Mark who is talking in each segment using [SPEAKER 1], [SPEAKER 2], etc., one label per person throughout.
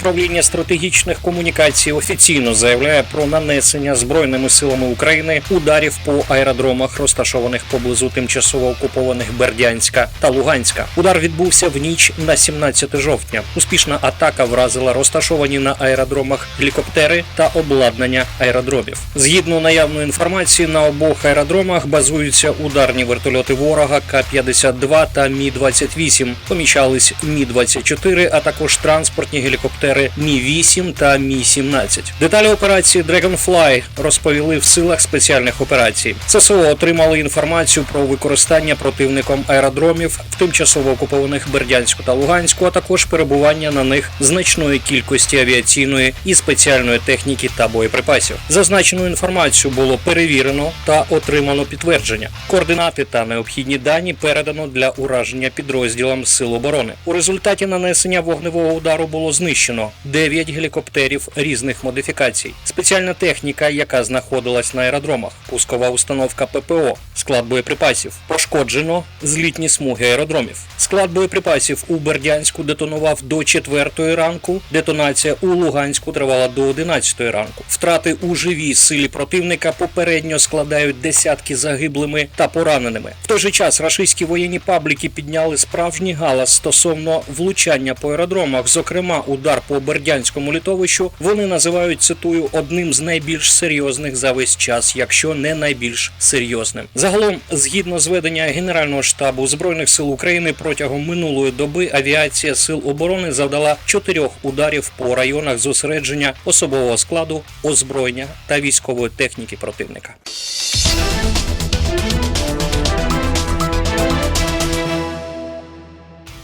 [SPEAKER 1] Управління стратегічних комунікацій офіційно заявляє про нанесення збройними силами України ударів по аеродромах, розташованих поблизу тимчасово окупованих Бердянська та Луганська. Удар відбувся в ніч на 17 жовтня. Успішна атака вразила розташовані на аеродромах гелікоптери та обладнання аеродромів. Згідно наявної інформації, на обох аеродромах базуються ударні вертольоти ворога К-52 та Мі-28. Помічались Мі-24, а також транспортні гелікоптери Мі-8 та Мі-17. Деталі операції Dragonfly розповіли в силах спеціальних операцій. ССО отримали інформацію про використання противником аеродромів в тимчасово окупованих Бердянську та Луганську, а також перебування на них значної кількості авіаційної і спеціальної техніки та боєприпасів. Зазначену інформацію було перевірено та отримано підтвердження. Координати та необхідні дані передано для ураження підрозділам Сил оборони. У результаті нанесення вогневого удару було знищено 9 гелікоптерів різних модифікацій, спеціальна техніка, яка знаходилась на аеродромах, пускова установка ППО, склад боєприпасів. Пошкоджено злітні смуги аеродромів. Склад боєприпасів у Бердянську детонував до 4 ранку. Детонація у Луганську тривала до 11 ранку. Втрати у живій силі противника попередньо складають десятки загиблими та пораненими. В той же час рашистські воєнні пабліки підняли справжній галас стосовно влучання по аеродромах, зокрема удар по Бердянському літовищу. Вони називають цитую одним з найбільш серйозних за весь час, якщо не найбільш серйозним. Загалом, згідно зведення Генерального штабу збройних сил України, протягом минулої доби авіація сил оборони завдала чотирьох ударів по районах зосередження особового складу, озброєння та військової техніки противника.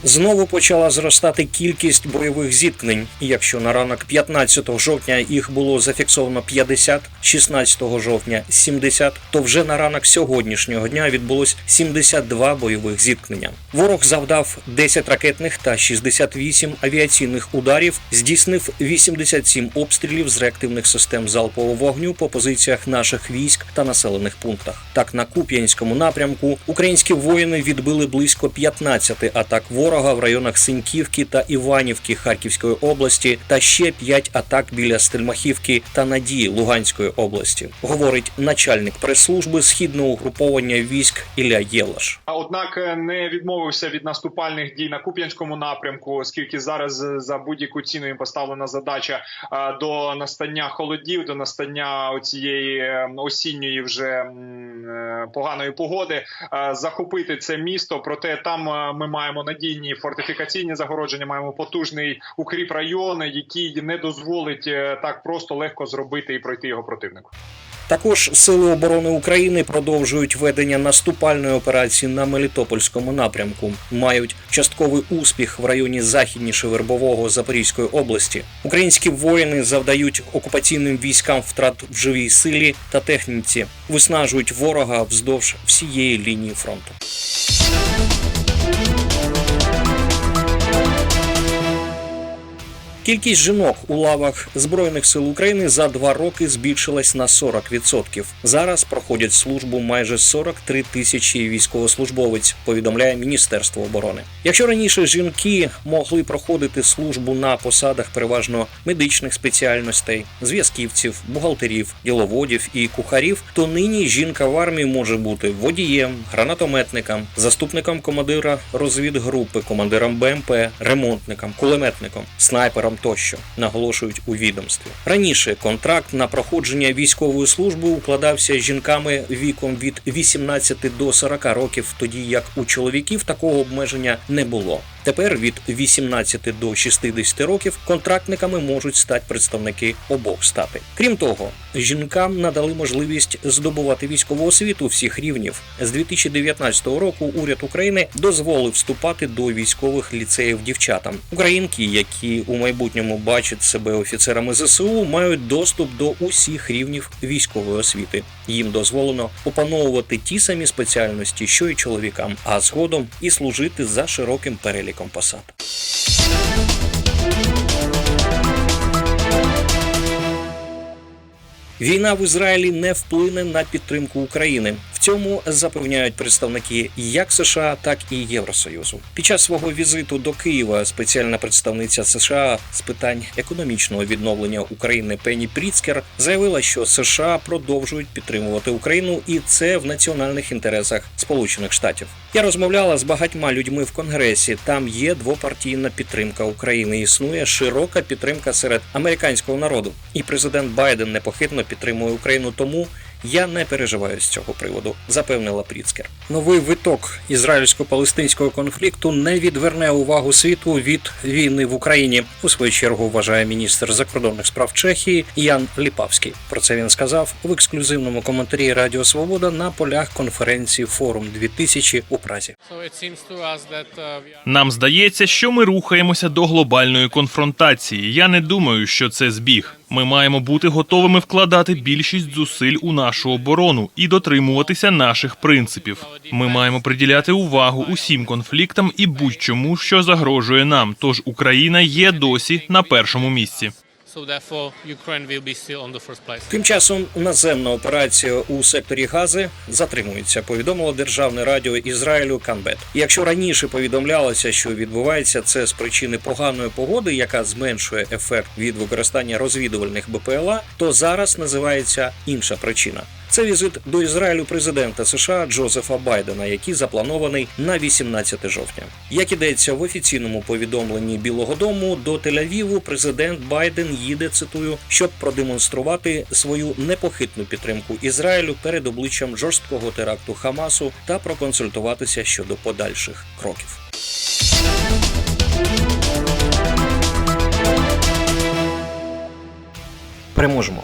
[SPEAKER 1] Знову почала зростати кількість бойових зіткнень. Якщо на ранок 15 жовтня їх було зафіксовано 50, 16 жовтня 70, то вже на ранок сьогоднішнього дня відбулось 72 бойових зіткнення. Ворог завдав 10 ракетних та 68 авіаційних ударів, здійснив 87 обстрілів з реактивних систем залпового вогню по позиціях наших військ та населених пунктах. Так на Куп'янському напрямку українські воїни відбили близько 15 атак ворога в районах Синьківки та Іванівки Харківської області та ще 5 атак біля Стельмахівки та Надії Луганської області, говорить начальник прес-служби східного угруповання військ Ілля Єлаш.
[SPEAKER 2] Однак е, не відмовився від наступальних дій на Куп'янському напрямку, оскільки зараз е, за будь-яку ціну їм поставлена задача е, до настання холодів, до настання цієї осінньої вже поганої погоди захопити це місто. Проте там ми маємо надійні фортифікаційні загородження, маємо потужний укріп район, який не дозволить е, так просто легко зробити і пройти його противнику.
[SPEAKER 1] Також сили оборони України продовжують ведення наступальної операції на Мелітопольському напрямку. Мають частковий успіх в районі західніше Вербового Запорізької області. Українські воїни завдають окупаційним військам втрат в живій силі та техніці, виснажують ворога вздовж всієї лінії фронту. Кількість жінок у лавах Збройних сил України за два роки збільшилась на 40%. Зараз проходять службу майже 43 тисячі військовослужбовець, повідомляє Міністерство оборони. Якщо раніше жінки могли проходити службу на посадах переважно медичних спеціальностей, зв'язківців, бухгалтерів, діловодів і кухарів, то нині жінка в армії може бути водієм, гранатометником, заступником командира розвідгрупи, командиром БМП, ремонтником, кулеметником, снайпером тощо, наголошують у відомстві. Раніше контракт на проходження військової служби укладався жінками віком від 18 до 40 років, тоді як у чоловіків такого обмеження не було. Тепер від 18 до 60 років контрактниками можуть стати представники обох статей. Крім того, жінкам надали можливість здобувати військову освіту всіх рівнів. З 2019 року уряд України дозволив вступати до військових ліцеїв дівчатам. Українки, які у майбутньому бачать себе офіцерами ЗСУ, мають доступ до усіх рівнів військової освіти. Їм дозволено опановувати ті самі спеціальності, що й чоловікам, а згодом і служити за широким переліком посад. Війна в Ізраїлі не вплине на підтримку України. Цьому запевняють представники як США, так і Євросоюзу. Під час свого візиту до Києва спеціальна представниця США з питань економічного відновлення України Пенні Пріцкер заявила, що США продовжують підтримувати Україну, і це в національних інтересах Сполучених Штатів. Я розмовляла з багатьма людьми в Конгресі. Там є двопартійна підтримка України. Існує широка підтримка серед американського народу. І президент Байден непохитно підтримує Україну. Тому я не переживаю з цього приводу, запевнила Пріцкер. Новий виток ізраїльсько-палестинського конфлікту не відверне увагу світу від війни в Україні. У свою чергу вважає міністр закордонних справ Чехії Ян Ліпавський. Про це він сказав в ексклюзивному коментарі Радіо Свобода на полях конференції Форум 2000 у Празі.
[SPEAKER 3] Нам здається, що ми рухаємося до глобальної конфронтації. Я не думаю, що це збіг. Ми маємо бути готовими вкладати більшість зусиль у нашу оборону і дотримуватися наших принципів. Ми маємо приділяти увагу усім конфліктам і будь-чому, що загрожує нам. Тож Україна є досі на першому місці.
[SPEAKER 1] Тим часом наземна операція у секторі Гази затримується. Повідомило державне радіо Ізраїлю Канбет. Якщо раніше повідомлялося, що відбувається це з причини поганої погоди, яка зменшує ефект від використання розвідувальних БПЛА, то зараз називається інша причина. Це візит до Ізраїлю президента США Джозефа Байдена, який запланований на 18 жовтня. Як ідеться в офіційному повідомленні Білого Дому, до Тель-Авіву президент Байден їде цитую, щоб продемонструвати свою непохитну підтримку Ізраїлю перед обличчям жорсткого теракту Хамасу та проконсультуватися щодо подальших кроків. Переможемо.